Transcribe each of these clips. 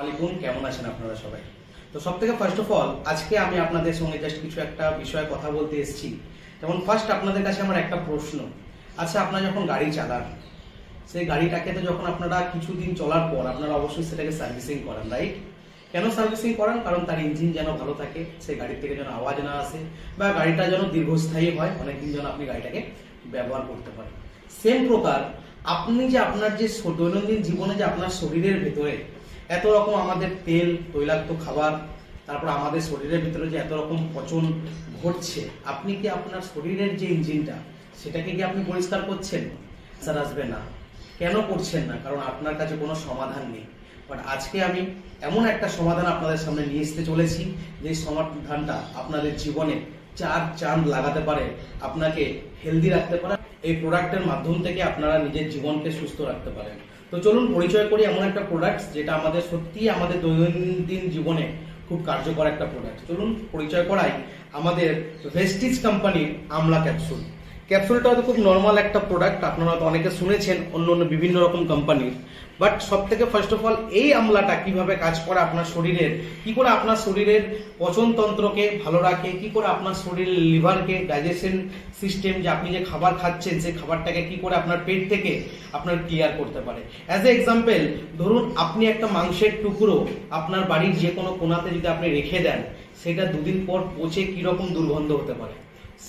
আলাইকুম, কেমন আছেন আপনারা সবাই? তো সব থেকে ফার্স্ট অফ অল আজকে আমি আপনাদের সঙ্গে জাস্ট কিছু একটা বিষয়ে কথা বলতে এসেছি। যেমন ফার্স্ট আপনাদের কাছে আমার একটা প্রশ্ন। আচ্ছা আপনারা যখন গাড়ি চালান, সেই গাড়িটাকে তো যখন আপনারা কিছুদিন চলার পর আপনারা অবশ্যই সেটাকে সার্ভিসিং করেন রাইট কেন সার্ভিসিং করেন? কারণ তার ইঞ্জিন যেন ভালো থাকে, সেই গাড়ির থেকে যেন আওয়াজ না আসে, বা গাড়িটা যেন দীর্ঘস্থায়ী হয়, অনেকদিন যেন আপনি গাড়িটাকে ব্যবহার করতে পারেন। সেম প্রকার, আপনি যে আপনার যে দৈনন্দিন জীবনে যে আপনার শরীরের ভেতরে এত রকম আমাদের তেল, তৈলাক্ত খাবার, তারপর আমাদের শরীরের ভিতরে যে এত রকম পচন ঘটছে, আপনি কি আপনার শরীরের যে ইঞ্জিনটা, সেটাকে কি আপনি পরিষ্কার করছেন? স্যার আসবে না। কেন করছেন না? কারণ আপনার কাছে কোনো সমাধান নেই। বাট আজকে আমি এমন একটা সমাধান আপনাদের সামনে নিয়ে আসতে চলেছি, যে সমাধানটা আপনাদের জীবনে চার চাঁদ লাগাতে পারে, আপনাকে হেলদি রাখতে পারে, এই প্রোডাক্টের মাধ্যম থেকে আপনারা নিজের জীবনকে সুস্থ রাখতে পারেন। তো চলুন পরিচয় করি এমন একটা প্রোডাক্ট যেটা আমাদের সত্যি আমাদের দৈনন্দিন জীবনে খুব কার্যকর একটা প্রোডাক্ট চলুন পরিচয় করাই আমাদের ভেস্টিজ কোম্পানির আমলা ক্যাপসুল ক্যাপসুলটা হয়তো খুব নর্মাল একটা প্রোডাক্ট আপনারা তো অনেকে শুনেছেন অন্য অন্য বিভিন্ন রকম কোম্পানির বাট সব থেকে ফার্স্ট অফ অল এই আমলাটা কীভাবে কাজ করে আপনার শরীরের? কি করে আপনার শরীরের পচনতন্ত্রকে ভালো রাখে? কি করে আপনার শরীরের লিভারকে ডাইজেশন সিস্টেম যে আপনি যে খাবার খাচ্ছেন, সেই খাবারটাকে কি করে আপনার পেট থেকে আপনার ক্লিয়ার করতে পারে? অ্যাজ এ এক্সাম্পল ধরুন আপনি একটা মাংসের টুকরো আপনার বাড়ির যে কোনো কোনাতে যদি আপনি রেখে দেন, সেটা দুদিন পর পচে কীরকম দুর্গন্ধ হতে পারে?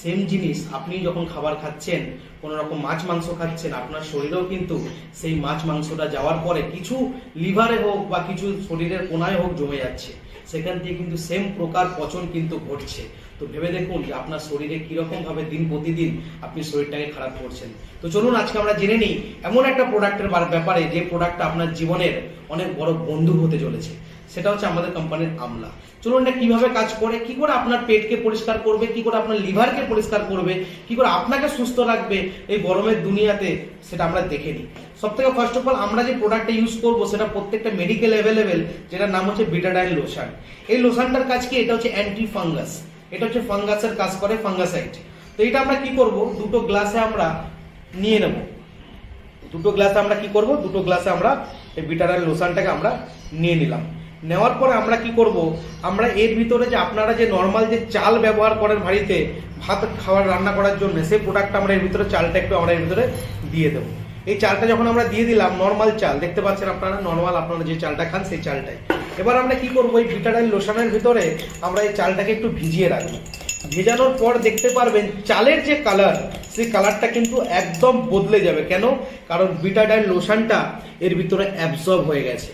সেম জিনিস আপনি যখন খাবার খাচ্ছেন, কোনো রকম মাছ মাংস খাচ্ছেন, আপনার শরীরেও কিন্তু সেই মাছ মাংসটা যাওয়ার পরে কিছু লিভারে হোক বা কিছু শরীরের কোনায় হোক জমে যাচ্ছে। সেখান থেকে কিন্তু সেম প্রকার পচন কিন্তু ঘটছে। তো ভেবে দেখুন যে আপনার শরীরে কীরকম ভাবে দিন প্রতিদিন আপনি শরীরটাকে খারাপ করছেন। তো চলুন আজকে আমরা জেনে নিই, এমন একটা প্রোডাক্টের ব্যাপারে যে প্রোডাক্টটা আপনার জীবনের অনেক বড় বন্ধু হতে চলেছে। সেটা হচ্ছে আমাদের কোম্পানির আমলা। চলুন এটা কীভাবে কাজ করে, কি করে আপনার পেটকে পরিষ্কার করবে, কি করে আপনার লিভারকে পরিষ্কার করবে, কি করে আপনাকে সুস্থ রাখবে এই গরমের দুনিয়াতে, সেটা আমরা দেখে নিই। সব থেকে ফার্স্ট অফ অল আমরা যে প্রোডাক্টটা ইউজ করব, সেটা প্রত্যেকটা মেডিকেল অ্যাভেলেবেল যেটার নাম হচ্ছে বিটাডাইন লোশন এই লোশনটার কাজ কি? এটা হচ্ছে অ্যান্টি ফাঙ্গাস এটা হচ্ছে ফাঙ্গাসের কাজ করে ফাঙ্গাসাইড তো এটা আমরা কি করব? দুটো গ্লাসে আমরা নিয়ে নেব। দুটো গ্লাসে আমরা কি করব? দুটো গ্লাসে আমরা এই বিটারের লোশনটাকে আমরা নিয়ে নিলাম। নেওয়ার পরে আমরা কি করব? আমরা এর ভিতরে যে আপনারা যে নর্মাল যে চাল ব্যবহার করেন বাড়িতে, ভাত খাবার রান্না করার জন্য, সেই প্রোডাক্টটা আমরা এর ভিতরে, চালটা একটু আমরা এর ভিতরে দিয়ে দেবো। এই চালটা যখন আমরা দিয়ে দিলাম নর্মাল চাল, দেখতে পাচ্ছেন আপনারা নর্মাল আপনারা যে চালটা খান সেই চালটাই। এবার আমরা কি করব? এই বিটাডাইল লোশনের ভিতরে আমরা এই চালটাকে একটু ভিজিয়ে রাখব। ভেজানোর পর দেখতে পারবেন, চালের যে কালার সেই কালারটা কিন্তু একদম বদলে যাবে। কেন? কারণ বিটাডাইল লোশনটা এর ভিতরে অ্যাবজর্ব হয়ে গেছে।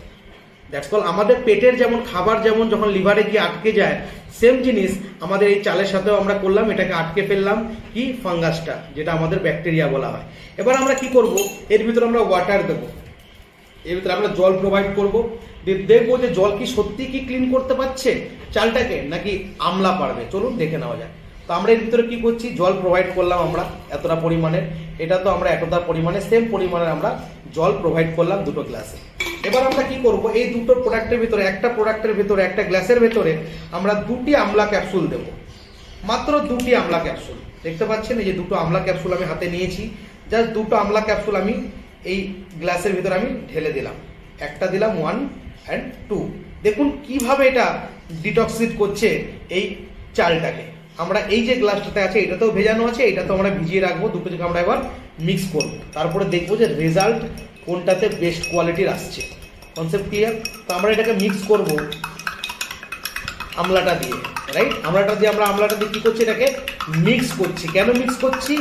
দ্যাটস কল আমাদের পেটের যেমন খাবার যেমন যখন লিভারে গিয়ে আটকে যায় সেম জিনিস আমাদের এই চালের সাথেও আমরা করলাম, এটাকে আটকে ফেললাম কি? ফাঙ্গাসটা, যেটা আমাদের ব্যাকটেরিয়া বলা হয়। এবার আমরা কি করব? এর ভিতরে আমরা ওয়াটার দেবো। এর ভিতরে আমরা জল প্রোভাইড করব। দেখব যে জল কি সত্যি কি ক্লিন করতে পারছে চালটাকে নাকি আমলা পারবে। চলুন দেখে নেওয়া যায় তো আমরা এর ভিতরে কি করছি? জল প্রোভাইড করলাম আমরা এতটা পরিমাণের এটা তো আমরা এতটা পরিমাণে সেম পরিমাণের আমরা জল প্রোভাইড করলাম দুটো গ্লাসে এবার আমরা কি করব? এই দুটো প্রোডাক্টের ভিতরে, একটা প্রোডাক্টের ভিতরে, একটা গ্লাসের ভিতরে আমরা দুটি আমলা ক্যাপসুল দেব। মাত্র দুটি আমলা ক্যাপসুল দেখতে পাচ্ছেন, এই যে দুটো আমলা ক্যাপসুল আমি হাতে নিয়েছি। জাস্ট দুটো আমলা ক্যাপসুল আমি এই গ্লাসের ভিতরে আমি ঢেলে দিলাম। একটা দিলাম ওয়ান অ্যান্ড টু দেখুন কীভাবে এটা ডিটক্সিট করছে এই চালটাকে। আমরা এই যে গ্লাসটাতে আছে, এটাতেও ভেজানো আছে এটা তো আমরা ভিজিয়ে রাখব। দুটো থেকে আমরা এবার মিক্স করব। তারপরে দেখব যে রেজাল্ট কোনটাতে বেস্ট কোয়ালিটির আসছে। কনসেপ্ট ক্লিয়ার তো আমরা এটাকে মিক্স করব আমলাটা দিয়ে রাইট আমলাটা দিয়ে আমরা আমলাটা দিয়ে কি করছি এটাকে মিক্স করছি। কেন মিক্স করছি?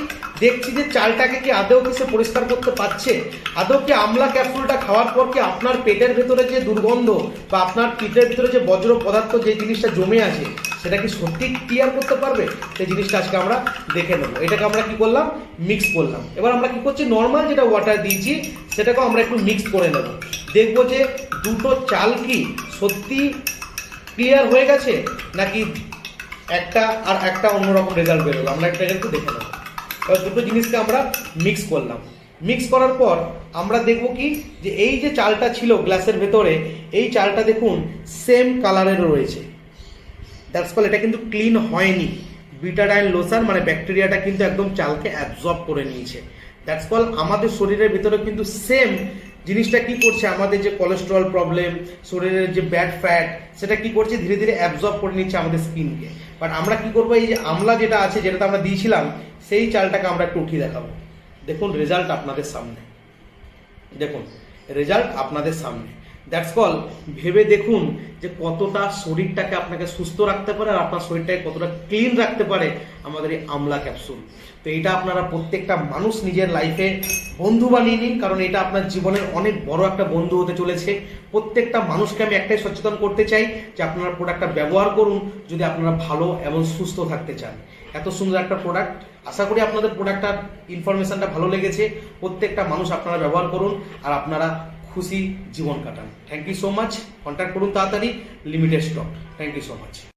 দেখছি যে চালটাকে কি আদৌ কি সে পরিষ্কার করতে পারছে? আদৌ কি আমলা ক্যাপসুলটা খাওয়ার পর কি আপনার পেটের ভেতরে যে দুর্গন্ধ বা আপনার পেটের ভিতরে যে বজ্র পদার্থ যে জিনিসটা জমে আছে, সেটা কি সত্যি ক্লিয়ার করতে পারবে? সেই জিনিসটা আজকে আমরা দেখে নেব। এটাকে আমরা কি করলাম? মিক্স করলাম। এবার আমরা কি করছি? নর্মাল যেটা ওয়াটার দিয়েছি, সেটাকেও আমরা একটু মিক্স করে নেব। দেখব যে দুটো চাল কি সত্যি ক্লিয়ার হয়ে গেছে? নাকি একটা আর একটা অন্যরকম রেজাল্ট বেরোলো? আমরা একটা একটু দেখে নেব। দুটো জিনিসকে আমরা মিক্স করলাম। মিক্স করার পর আমরা দেখব কি? যে এই যে চালটা ছিল গ্লাসের ভেতরে, এই চালটা দেখুন সেম কালারের রয়েছে। দ্যাটস কল এটা কিন্তু ক্লিন হয়নি। বিটাডাইন লোশন মানে ব্যাকটেরিয়াটা কিন্তু একদম চালকে অ্যাবজর্ব করে নিয়েছে। দ্যাটস কল আমাদের শরীরের ভিতরে কিন্তু সেম জিনিসটা কি করছে? আমাদের যে কোলেস্ট্রল প্রবলেম শরীরের যে ব্যাড ফ্যাট সেটা কি করছে? ধীরে ধীরে অ্যাবজর্ব করে নিচ্ছে আমাদের স্কিনকে বাট আমরা কি করব? এই যে আমলা যেটা আছে যেটাতে আমরা দিয়েছিলাম, সেই চালটাকে আমরা একটু উঠিয়ে দেখাবো। দেখুন রেজাল্ট আপনাদের সামনে। দেখুন রেজাল্ট আপনাদের সামনে। দ্যাটস কল ভেবে দেখুন যে কতটা শরীরটাকে আপনাকে সুস্থ রাখতে পারে আর আপনার শরীরটাকে কতটা ক্লিন রাখতে পারে আমাদের এই আমলা ক্যাপসুল তো এটা আপনারা প্রত্যেকটা মানুষ নিজের লাইফে বন্ধু বানিয়ে নিন, কারণ এটা আপনার জীবনের অনেক বড় একটা বন্ধু হতে চলেছে। প্রত্যেকটা মানুষকে আমি একটাই সচেতন করতে চাই যে আপনারা প্রোডাক্টটা ব্যবহার করুন, যদি আপনারা ভালো এবং সুস্থ থাকতে চান। এত সুন্দর একটা প্রোডাক্ট আশা করি আপনাদের প্রোডাক্টটার ইনফরমেশনটা ভালো লেগেছে। প্রত্যেকটা মানুষ আপনারা ব্যবহার করুন আর আপনারা খুশি জীবন কাটান। Thank you so much contact করুন তাড়াতাড়ি। Limited stock thank you so much